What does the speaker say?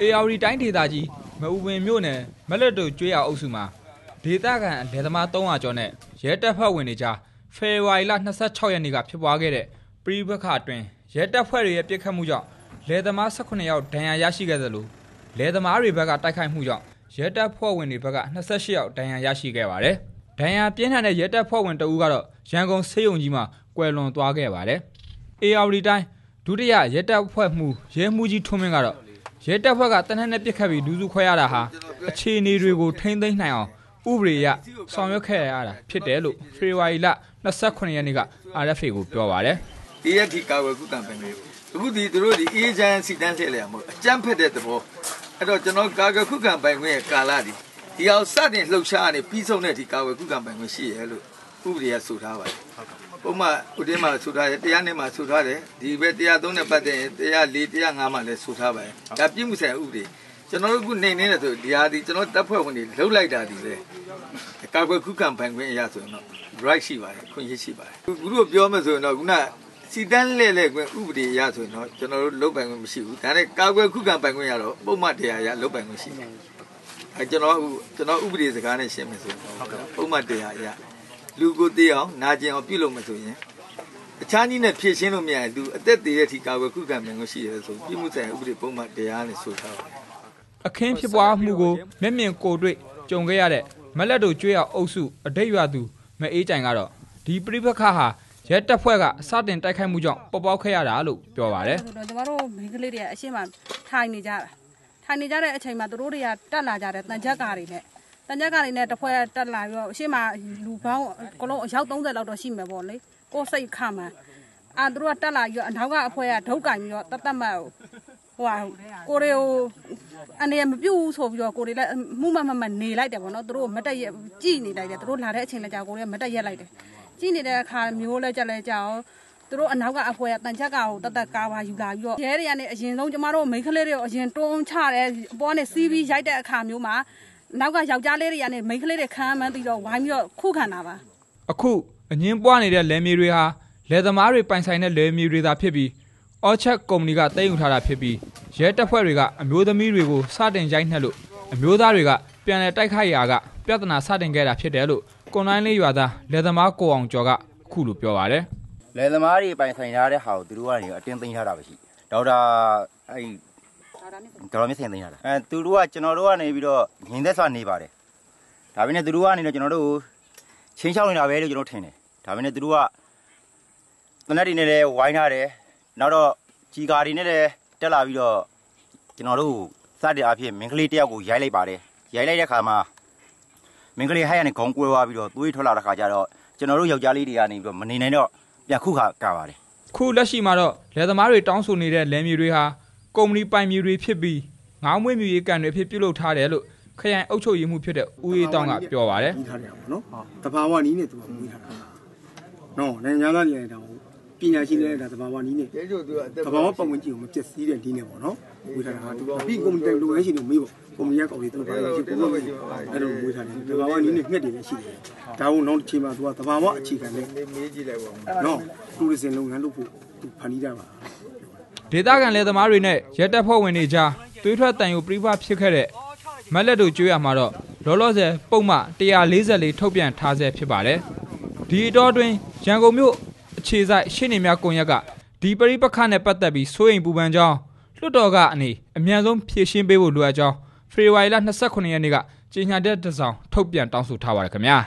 အေယာဝတီတိုင်းဒေသကြီးမအူပင်မြို့နယ်မလက်တို့ကျွေးရအုပ်စုမှာဒေသခံလယ်သမား300ကျော်နဲ့ရဲတပ်ဖွဲ့ဝင်တွေကြားဖေဖော်ဝါရီလ26ရက်နေ့ကဖြစ်ပွားခဲ့တဲ့ပြည်ပခအတွင်းရဲတပ်ဖွဲ့တွေရဲ့ပြစ်ခတ်မှုကြောင့်လယ်သမား18ယောက်ဒဏ်ရာရရှိခဲ့သလိုလယ်သမားတွေဘက်ကတိုက်ခိုက်မှုကြောင့်ရဲတပ်ဖွဲ့ဝင်တွေဘက်က28ယောက်ဒဏ်ရာရရှိခဲ့ပါတယ်။ဒဏ်ရာပြင်းထန်တဲ့ရဲတပ်ဖွဲ့ဝင်တအူးကတော့ရန်ကုန်ဆေးရုံကြီးမှာကွယ်လွန်သွားခဲ့ပါတယ်။ ARD တိုင်းဒုတိယရဲတပ်ဖွဲ့မှုရဲမှုကြီးထွန်းမင်းကတော့ ရဲတပ်ဖွဲ့ကတနက်နဲ့ပြစ်ခတ်ပြီးလူစုခွဲရတာဟာအခြေအနေတွေကိုထိမ့်သိမ်းနိုင်အောင်ဥပဒေအရဆောင်ရွက်ခဲ့ရတာဖြစ်တယ်လို့ဖေဖော်ဝါရီလ29ရက်နေ့က RFA ကိုပြောပါတယ်ဒီရက်ဒီကာဝယ်ကုကံပိုင်မျိုးအခုဒီသူတို့ဒီအေးချမ်းစီတန်းလှည့်လေရမို့အကြမ်းဖက်တဲ့သဘောအဲ့တော့ကျွန်တော်ကာကွယ်ခုခံပိုင်ခွင့်ရဲ့ကာလဒီဒီအောင်စတင်လှုပ်ရှားနေပြီးဆုံးတဲ့ဒီကာဝယ်ခုခံပိုင်ခွင့်ရှိရဲလို့ ဥပဒေကဆိုထားပါတယ်ပုံမှန်ဥတင်းမှာဆိုထားတယ်တရားနဲ့မှာဆိုထားတယ်ဒီဘက်တရားသုံးနဲ့ပတ်သက်ရင်တရား၄တရား၅မှာလည်းဆိုထားပါတယ်ဒါပြည့်မှုဆိုင်ဥပဒေကျွန်တော်တို့ခုနေနေတယ်ဆိုဒီဟာဒီကျွန်တော်တပ်ဖွဲ့ဝင်တွေလှုပ်လိုက်တာဒီလေကာကွယ်ခုခံပိုင်ခွင့်အရာဆိုရင်တော့ right ရှိပါတယ်ခွင့်ရရှိပါတယ်ခုတို့ပြောမှဆိုရင်တော့ခုနစီတန်းလဲလဲခွင့်ဥပဒေအရဆိုရင်တော့ကျွန်တော်တို့လုပ်ပိုင်ခွင့်မရှိဘူးဒါနဲ့ကာကွယ်ခုခံပိုင်ခွင့်ရတော့ပုံမှန်တရားအရလုပ်ပိုင်ခွင့်ရှိတယ်အဲကျွန်တော်ကျွန်တော်ဥပဒေစကားနဲ့ရှင်းမယ်ဆိုရင်ပုံမှန်တရားအရ လူကိုတေးအောင်နာကျင်အောင်ပြုလုပ်မယ်ဆိုရင်အခြားနည်းနဲ့ဖြည့်ရှင်းလို့မရရင်သူအသက်သေးတဲ့အထိကာကွယ်ခုခံပိုင်ခွင့်ရှိတယ်ဆိုပြည်မှုဆိုင်ဥပဒေပုံမှန်တရားနဲ့ဆိုထားပါတယ်။အခင်းဖြစ်ပွားမှုကိုမျက်မြင်ကိုယ်တွေ့ကြုံခဲ့ရတဲ့မလက်တို့ကျွေးရအုပ်စုအတိတ်ရွာသူမအေးကြိုင်ကတော့ဒီပြိပခါဟာရဲတပ်ဖွဲ့ကစတင်တိုက်ခိုက်မှုကြောင့်ပေါ်ပေါက်ခဲ့ရတာလို့ပြောပါတယ်ဆိုတော့ကျမတို့မိန်းကလေးတွေကအရှင်းမထိုင်နေကြတာထိုင်နေကြတဲ့အချိန်မှာသူတို့တွေကတက်လာကြတယ်တန်ချက်ကားတွေနဲ့ တန်ချက်ကားတွေနဲ့တစ်ဖွဲ့တက်လာပြီးတော့အရှင်းမလူပေါင်းအကလုံးအယောက်30လောက်တော့ရှိမယ်ပေါ့လေကိုယ်စိတ်ခမှန်အာသူတို့ကတက်လာပြီးတော့အနောက်ကအဖွဲကဒုတ်ကင်ပြီးတော့တတ်တတ်မှတ်ဟိုဟာကိုရီကိုအနေမပြုတ်ဘူးဆိုပြီးတော့ကိုရီလည်းမှုမမမနေလိုက်တယ်ပေါ့နော်သူတို့မတက်ရက်ကြည်နေလိုက်တယ်သူတို့လာတဲ့အချိန်လည်းကြာကိုရီကမတက်ရက်လိုက်တယ်ကြည်နေတဲ့အခါမျိုးလဲကြက်လဲကြာအောင်သူတို့အနောက်ကအဖွဲ့ကတန်ချက်ကကိုတတ်တတ်ကားပါယူလာပြီးတော့ရဲတွေကနေအရင်ဆုံးကျမတို့မိန်းကလေးတွေကိုအရင်တွန်းချတယ်အပေါ်ကနေစီးပြီးရိုက်တဲ့အခါမျိုးမှာ နောက်ကယောက်ျားလေးတွေကနေမိန်းကလေးတွေခံမှန်းပြီးတော့ဝိုင်းပြီးတော့ခုခံတာပါ။အခုအငင်းပွားနေတဲ့လယ်မြေတွေဟာလယ်သမားတွေပိုင်ဆိုင်တဲ့လယ်မြေတွေသာဖြစ်ပြီးအော်ချက်ကုမ္ပဏီကတည်ယူထားတာဖြစ်ပြီးရဲတပ်ဖွဲ့တွေကအမျိုးသမီးတွေကိုစတင်ရိုက်နှက်လို့အမျိုးသားတွေကပြန်လည်တိုက်ခိုက်ရာကပြဿနာစတင်ခဲ့တာဖြစ်တယ်လို့ကွန်တိုင်းလေးရွာသားလယ်သမားကိုအောင်ကျော်ကအခုလိုပြောပါတယ်။လယ်သမားတွေပိုင်ဆိုင်ထားတဲ့ဟာကိုသူတို့ကနေအတင်းသိမ်းထားတာပဲရှိဒေါက်တာအဲ့ဒီဒေါက် တာမြင့်စင်သိမ်းထားတာအဲသူတို့ကကျွန်တော်တို့ကနေပြီးတော့ငင်းသက်စွာနေပါတယ်ဒါပေမဲ့သူတို့ကနေတော့ကျွန်တော်တို့ကိုချင်းချောက်နေတာပဲလို့ကျွန်တော်ထင်တယ်ဒါပေမဲ့သူတို့ကတနက်တွေနဲ့လည်းဝိုင်းထားတယ်နောက်တော့ကြီးကာတွေနဲ့လည်းတက်လာပြီးတော့ကျွန်တော်တို့စတဲ့အဖြစ်မင်းကလေးတယောက်ကိုရိုက်လိုက်ပါတယ်ရိုက်လိုက်တဲ့ခါမှာမင်းကလေးဟိုက်ကနေခေါင်းကွဲသွားပြီးတော့သွေးထွက်လာတဲ့ခါကျတော့ကျွန်တော်တို့ယောက်ျားလေးတွေကနေပြီးတော့မနေနိုင်တော့ပြန်ခုခါကပါတယ်ခုလက်ရှိမှာတော့လယ်သမားတွေတောင်းဆိုနေတဲ့လယ်မြေတွေဟာ ကုမ္ပဏီပိုင်မြေတွေဖြစ်ပြီးငါးမွေးမြူရေးကန်တွေအဖြစ်ပြုလုပ်ထားတယ်လို့ခရိုင်အုပ်ချုပ်ရေးမှုဖြစ်တဲ့ဦးအေးတောင်းကပြောပါတယ်ပြီးထားတယ်ပေါ့နော်တဘာဝနီးနဲ့သူကပြီးထားတာနော်နိုင်ငံသားတွေလည်းဒါပညာရှိတွေလည်းဒါတဘာဝနီးနဲ့ရဲကျိုးသူကအသက်တဘာဝပတ်ဝန်းကျင်ကိုမပြည့်စည်တဲ့ဒီနဲ့ပေါ့နော်ဝေးထားတာဟာသူကပြီးကုမ္ပဏီတိုင်လုပ်ငန်းရှင်တွေမေးပေါ့ကုမ္ပဏီကကောင်တွေသူတို့ဘာလဲရှိပုံမှန်အဲ့လိုဝေးထားတယ်တဘာဝနီးနဲ့ငှက်တွေလည်းရှိတယ်ဒါကိုနောက်တစ်ချိန်မှာသူကတဘာဝအခြေခံနဲ့နေမေးကြည့်လိုက်ပါဦးနော်တူရစ်စင်လုပ်ငန်းလုပ်ဖို့သူဖန်တီးတာပါ ဒေသခံလယ်သမားတွေနဲ့ရဲတပ်ဖွဲ့ဝင်တွေကြားသွေးထွက်တန်ယူပြိပဖြစ်ခဲ့တဲ့မက်လက်တို့ကျွေးရမှာတော့လောလောဆယ်ပုံမှ144ထုတ်ပြန်ထားဆဲဖြစ်ပါတယ်ဒီအတော်တွင်ရန်ကုန်မြို့အခြေဆိုင်ရှင်းနေများကွန်ရက်ကဒီပရိပခနဲ့ပတ်သက်ပြီးစိုးရိမ်ပူပန်ကြောင်းလွှတ်တော်ကအနေအမြန်ဆုံးဖြေရှင်းပေးဖို့လိုအပ်ကြောင်းဖေဖော်ဝါရီလ29ရက်နေ့ကကြေညာတဲ့တစ်စောင်ထုတ်ပြန်တောင်းဆိုထားပါတယ်ခင်ဗျာ